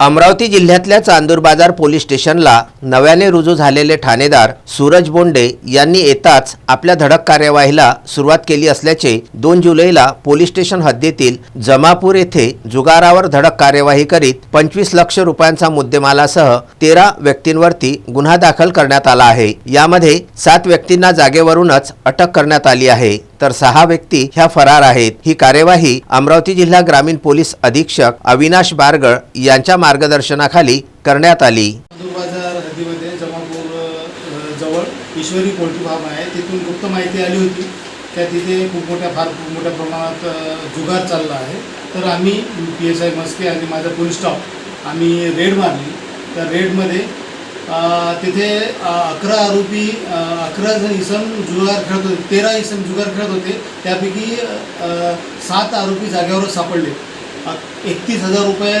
अमरावती जिल्ह्यातल्या चांदूर बाजार पोलीस स्टेशनला नव्याने रुजू झालेले ठाणेदार सूरज बोंडे यांनी येताच आपल्या धडक कार्यवाहीला सुरुवात केली असल्याचे दोन जुलैला पोलीस स्टेशन हद्दीतील जमापूर येथे जुगारावर धडक कार्यवाही करीत पंचवीस लक्ष रुपयांचा मुद्देमालासह तेरा व्यक्तींवरती गुन्हा दाखल करण्यात आला आहे. यामध्ये सात व्यक्तींना जागेवरूनच अटक करण्यात आली आहे. तर सहा व्यक्ती ह्या फरार आहेत. ही कार्यवाही अमरावती जिल्हा ग्रामीण पोलीस अधीक्षक अविनाश बारगळ यांच्या मार्गदर्शनाखाली करण्यात आली. जवळ ईश्वरी पोल्ट्री फार्म आहे. तिथून गुप्त माहिती आली होती. त्या तिथे खूप मोठ्या फार खूप मोठ्या प्रमाणात जुगार चालला आहे. तर आम्ही पी एस आय मस्के आणि माझा पोलीस स्टॉप आम्ही रेड मारली. त्या रेडमध्ये तिथे अकरा आरोपी अकरा जण इसम जुगार खेळत होते तेरा इसम जुगार खेळत होते. त्यापैकी सात आरोपी जागेवर सापडले. एकतीस हजार रुपये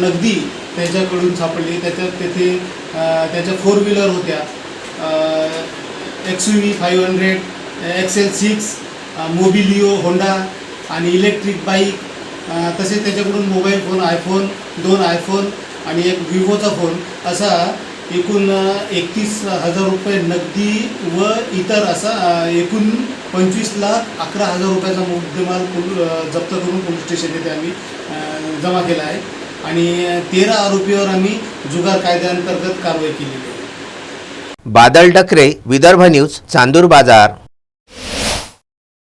नगदी त्याच्याकडून सापडली. त्याच्या तेथे त्याच्या फोर व्हीलर होत्या. X U V five hundred XL six Mobilio Honda आणि इलेक्ट्रिक बाईक तसेच त्याच्याकडून मोबाईल फोन आयफोन दोन आयफोन आणि एक विवोचा फोन असा एकूण एकतीस हजार रुपये नगदी व इतर असा एकूण पंचवीस लाख अकरा हजार रुपयाचा मुद्देमाल पोल- जप्त करून पोलीस स्टेशन येथे आम्ही जमा केला आहे. आणि तेरा आरोपीवर आम्ही जुगार कायद्याअंतर्गत कारवाई केलेली आहे. बादल डकरे विदर्भ न्यूज चांदूर बाजार.